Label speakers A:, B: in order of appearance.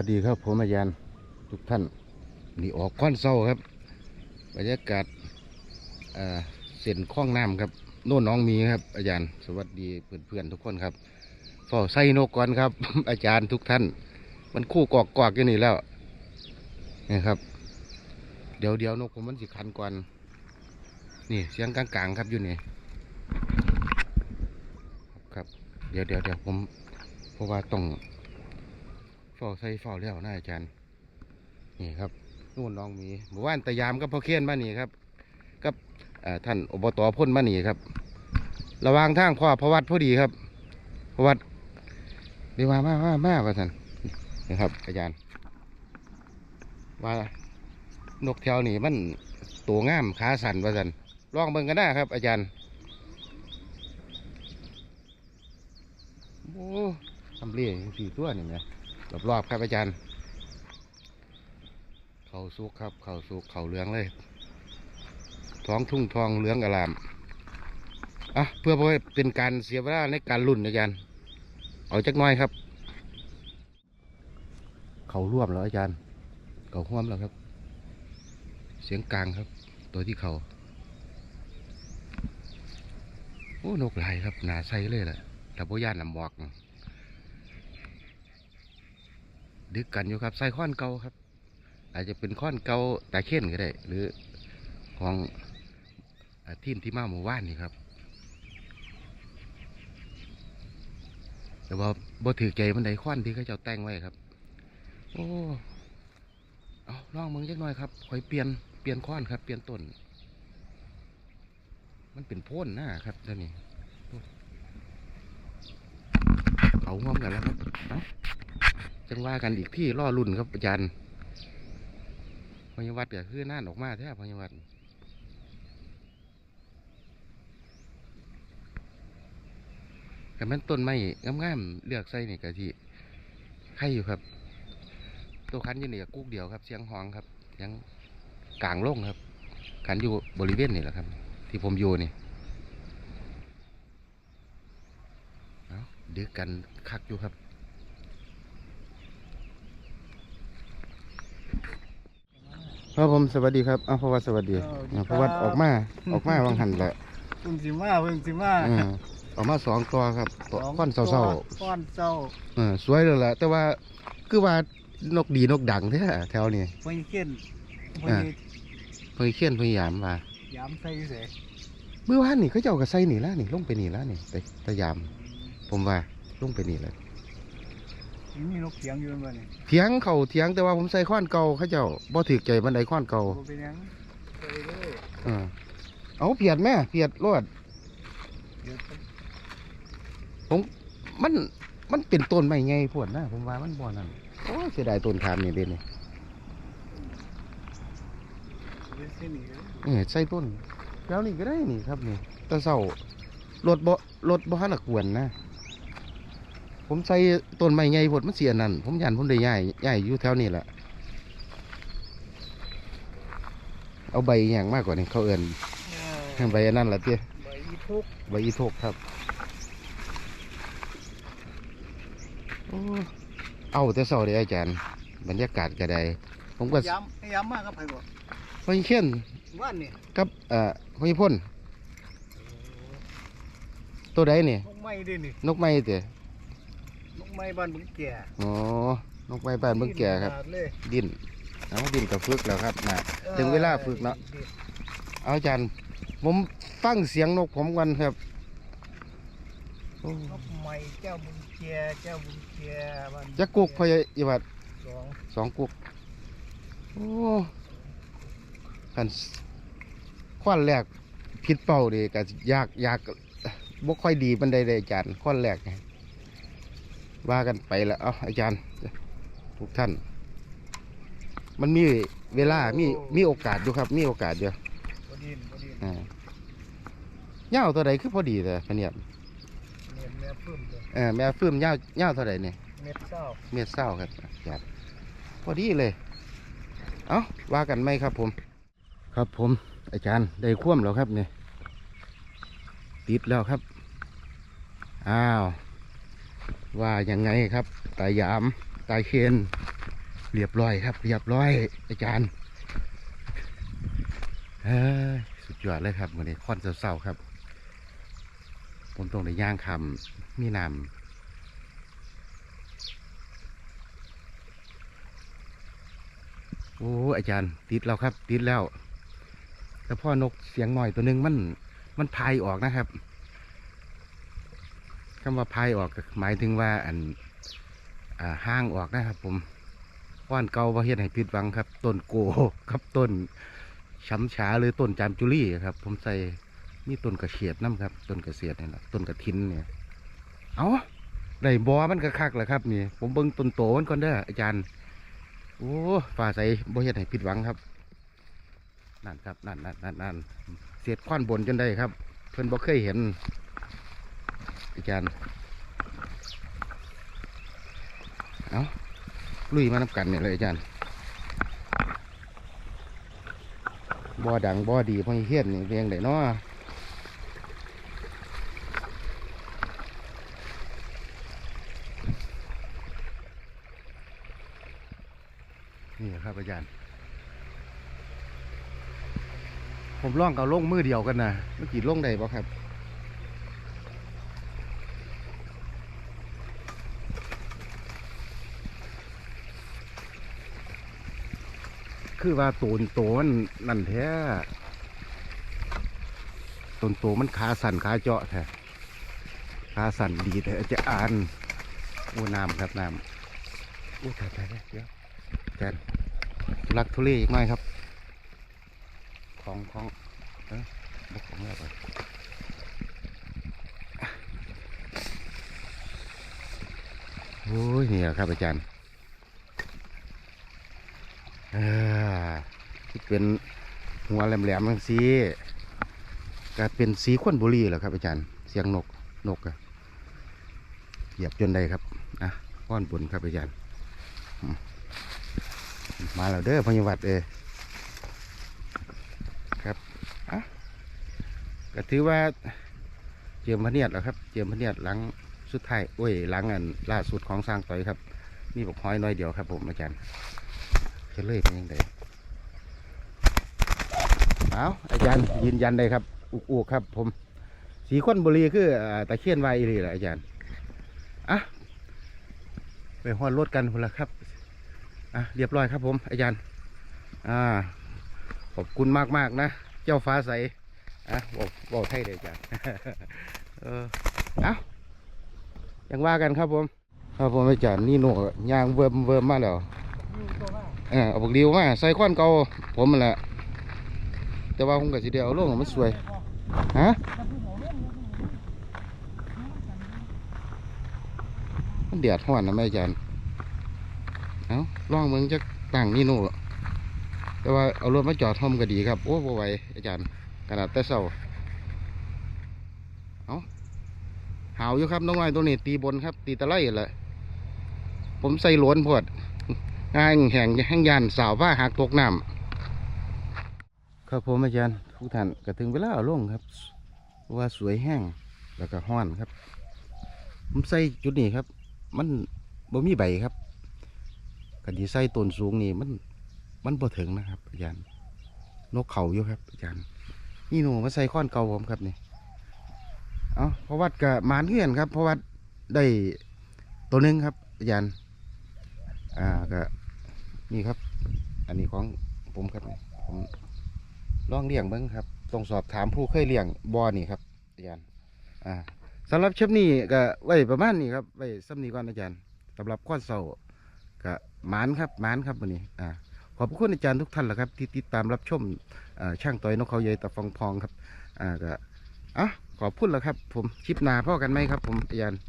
A: ัสดีครับผมอาจารย์ทุกท่านนี่ออกก้อนเศร้าครับบรรยากาศเส้นคลองน้ำครับโน่นน้องมีครับ อาจารย์ สวัสดีเพื่อนๆทุกคนครับเฝ้าไส้นกก่อนครับ อาจารย์ทุกท่าน มันคู่กอกกอกอยู่นี่แล้วนี่ครับ เดี๋ยวเดี๋ยวนกผมมันสิคันก่อนนี่เสียงกลางๆครับอยู่นี่ครับ เดี๋ยวเดี๋ยวเดี๋ยวผมเพราะว่าต้อง ฝ้าใส่ฝ้าแล้วนะอาจารย์ นี่ครับนู่นน้องมีหมู่บ้านตะยามกับพ่อเคียนมานี่ครับ กับท่านอบตพ่นมานี่ครับ ระวางทางพ่อพระวัดพอดีครับพระวัดเรียกว่ามามามาว่าท่านนี่ครับ อาจารย์ว่านกแถวนี่มันตัวงามขาสั่นว่าท่านลองเบิ่งกันได้ครับ อาจารย์โอ้ทำเลี้ยสี่ตัวนี่ไหม รอบๆครับอาจารย์ เขาสุกครับเขาสุกเขาเหลืองเลย ท้องทุ่งทองเหลืองอลามอะเพื่อบ่ให้เป็นการเสียเวลาในการลุ่นอาจารย์ เอาจักน้อยครับ เขาร่วมแล้วอาจารย์ เขาห่วมแล้วครับ เสียงกลางครับ ตัวที่เขาโอ้นกหลายครับหนาใสเลยแหละแต่พยานนำหมอกนะ ดึกกันอยู่ครับใส่ข้อนเก่าครับ อาจจะเป็นข้อนเก่าตาเข่นก็ได้ หรือของอทีมที่มาหมู่บ้านนี่ครับ แต่ว่าบ่ถือใจมันไดข้อนที่เขาเจ้าแต่งไว้ครับ โอ้เอาลองมึงจักหน่อยครับคอยเปลี่ยนเปลี่ยนข้อนครับ เปลี่ยนต้น มันเป็นพ่นนะครับเดี๋ยวนี้เอาห้อมกันแล้วครับ จังว่ากันอีกที่ล่อรุ่นครับอาจารย์พญาวัดก็คือน่านออกมาแท้พญาวัดแต่มันต้นไม้งามๆเลือกใส่นี่กะที่ใครอยู่ครับ ตัวคันอยู่นี่ก็กุ๊กเดียวครับ เสียงห้องครับเสียงกลางโล่งครับคันอยู่บริเวณนี่แหละครับ ที่ผมอยู่นี่เดึกกันคักอยู่ครับ ครับผมสวัสดีครับอ้าวพระวัดสวัสดี
B: สวัสดี
A: อ่าพระวัด
B: ครับ
A: ออกมาออกมาวังหันแหละ
B: เพิ่งสิมาเพิ่งสิมา
A: เออออกมาสองตัวครับตัว
B: สง
A: ค่อนเศร้า
B: ก้อนเศร้า
A: ๆเออสวยเลยแหละแต่ว่าคือว่านกดีนกดังแท้แถวนี้
B: เพิ่งเขียนเพิ่
A: อ่า
B: ง
A: เพิ่งเขียนเพิ่งยามมา
B: ย้ำใส่เสย
A: เมื่อวานนี่เขาเจ้าก็ใส่นี่แล้วนี่ลงไปนี่แล้วนี่ไปพยายาม ผมว่าลงไปนี่แล้ว
B: มีนกเขียงอยู่บ้านนี่
A: เถียงเขาเถียงแต่ว่าผมใส่ข้อนเก่าเขาเจ้าบ่ถือใจบันไดข้อนเก่า
B: บ่เป็นหยังไปเลย
A: เออเอาเพียดแม่เพียดรอด
B: เดี๋ยว
A: มันมันเป็นต้นไม้ไงพวดนะผมว่ามันบ่นั่นโอ้ยเสียดายต้นขามนี่เด่นนี่
B: เดี๋ยวสิหนีเลย
A: เออใส่ต้นแล้วนี่ก็ได้นี่ครับนี่แตะเศร้ารถบ่รถบ่ฮันละกวนนะ ผมใส่ต้นไม้ไงพวดมันเสียนั่นผมยันผมได้ย้ายย้ายอยู่แถวนี้แหละเอาใบอย่างมากกว่านี้เขาเอินใบอันนั่นแหละเตี้ย
B: ใบอีทุก
A: ใบอีโทกครับโอ้เอาแต่เศร้าเลยอาจารย์ บรรยากาศก็ได้ผมก็
B: ย้ำย้ำมากครับไผบ่
A: พอเขียน
B: ว่านนี่
A: กับเอ่อพอพ่นตัวใดนี่
B: นกไม้ด้วยนี่
A: นกไม้เตะ
B: นก ไม้บ้านบึงแก่
A: อ๋อนกไม้บ้านเบิ่งแก่ครับ
B: ขนาดเลย
A: ดินเอาดินกับฝึกแล้วครับนะถึงเวลาฝึกเนาะเอาอาจารย์ ผมฟังเสียงนกผมกันครับโอ้
B: นกไม้เจ้าบึงแก่เจ้าบึงแก่บ้าน
A: จักกุกพอยอีวัด
B: สอง
A: สองกุกโอ้กันข้อนแรกผิดเป้าดีก็ยากยากบ่ค่อยดีบันไดเลยอาจารย์ข้อนแรกไง ว่ากันไปแล้วเอาอาจารย์ทุกท่าน มันมีเวลามีมีโอกาสอยู่ครับ มีโอกาสอยู่
B: บ่ดินบ่ดิน
A: อ่าเง่าวตัวใดคือพอดีแต่พะเนี่ย
B: เนี่ยแม่พึ่มเลย
A: เออแม่ฟื้มเง่าวเง่าวเท่าใดเนี่ย
B: เม็ดเศร้า
A: เมียเศร้าครับครับพอดีเลย เอาว่ากันไหมครับผม ครับผม อาจารย์ได้คว่ำแล้วครับเนี่ยติดแล้วครับ อ้าว ว่ายังไงครับตายามตายเคนเรียบร้อยครับ เรียบร้อย อาจารย์เอ้ยสุดยอดเลยครับวันนี้ค่อนเศร้าๆครับผมตรงในย่างคำมีน้ำโอ้อาจารย์ ติดแล้วครับ ติดแล้วแต่พ่อนกเสียงหน่อยตัวหนึ่งมันมันพายออกนะครับ คำว่าพายออกหมายถึงว่าอันห้างออกนะครับ ผมว่านเก่าประเฮ็ดให้ผิดหวังครับ ต้นโกกับต้นช้ำฉาหรือต้นจามจุลี่ครับ ผมใส่มีต้นกระเฉียดน้ำครับ ต้นกระเสียดนี่แหละต้นกระทินเนี่ย เอาได้บอมันก็คักแหละครับนี่ ผมเบิ่งต้นโตมันก่อนเด้ออาจารย์ โอ้ฟ้าใส่บ่เฮ็ดให้ผิดหวังครับ นั่นครับ นั่นนั่นนั่นนั่นเสียดควันบนจนได้ครับ เพิ่อนบ่เคยเห็น อาจารย์เอาลุยมานับกันเนี่ยเลยอาจารย์บ่อดังบ่อดีพอเฮียนนี่เรียงได้เนาะนี่ครับอาจารย์ ผมล่องกับล่งมือเดียวกันนะเมื่อกี้ล่งได้บ่ครับ คือว่าตูนโตมันนั่นแท้ตูนโตมันขาสั่นขาเจาะแท้ขาสั่นดีแต่จะอ่านโอ้น้ำครับน้ำโอ้ถ่ายถ่ายเดี๋ยวแกนทุลักทุเลอีกหน่อยครับ ของของเออบุกของแล้วไปโอ้ยนี่แหละครับอาจารย์ ที่เป็นหัวแหลมๆทั้งสีก็เป็นสีข้นบุรีแหละครับอาจารย์ เสียงนกนกอะเหยียบจนได้ครับอะก้อนบุญครับอาจารย์ มาแล้วเด้อพญวัดเอครับอะก็ถือว่าเจียมพเนียดแล้วครับ เจียมพเนียดหลังสุดท้ายโอ้ยหลังอันล่าสุดของสร้างต่อยครับมีบอกห้อยน้อยเดียวครับผมอาจารย์ จะเลยเป็นยังไงเอาอาจารย์ยืนยันได้ครับ อุกอุกครับ ผมสีข้นบุรีคือตะเคียนวายอีหลีแหละอาจารย์อะไปห้อนรถกันคนละครับอะเรียบร้อยครับ ผม อาจารย์ อ่าขอบคุณมากมากนะ เจ้าฟ้าใสอะบอกบอกให้เลยอาจารย์เออเอายังว่ากันครับผม ครับผมอาจารย์นี่โน่ยางเวิร์มเวิร์มมาแล้ว เออเอาบักดิวมาใส่ควันเก่าผมมันแหละแต่ว่าผมก็สิเดียวเอาลงมันสวยฮะมันเดือดห้อนนะแม่อาจารย์เอาลองเมืองจะตั้งนี่โน่แต่ว่าเอารถมาจอดทอมก็ดีครับ โอ้บ่ไหวอาจารย์ขนาดแต่เศร้าเอาหาวอยู่ครับน้องน้อยตัวนี้ตีบนครับ ตีตะไลแหละผมใส่หลวนพวด งานแห่งแห่งยานสาวว่าหากตกน้ำครับผมอาจารย์ทุกท่านก็ถึงเวลาเอาลงครับ ว่าสวยแห้งแล้วก็ห้อนครับผมใส่จุดนี้ครับ มันบ่มีใบครับกันที่ใส่ต้นสูงนี่มันมันบ่ถึงนะครับอาจารย์นกเขาอยู่ครับอาจารย์นี่หนูมาใส่ข้อนเก่าผมครับนี่เอาเพราะวัดกับมานเงื่อนครับ เพราะวัดได้ตัวหนึงครับอาจารย์อ่าก็ นี่ครับ อันนี้ของผมครับผมลองเลี้ยงเบิ้งครับต้องสอบถามผู้เคยเลี้ยงบอนี่ครับอาจารย์อ่าสำหรับเชฟนี่ก็ไว้ประมาณนี้ครับไว้ซ้ำนี้ก่อนอาจารย์สำหรับข้อเสาก็หมานครับหมานครับวันนี้อ่าขอบคุณอาจารย์ทุกท่านแหละครับ ที่ติดตามรับชมช่างต่อยนกเขาใหญ่ตะฟองพองครับอ่าก็อะขอบคุณแล้วครับ ผมคลิปนาพ่อกันไหมครับ ผมอาจารย์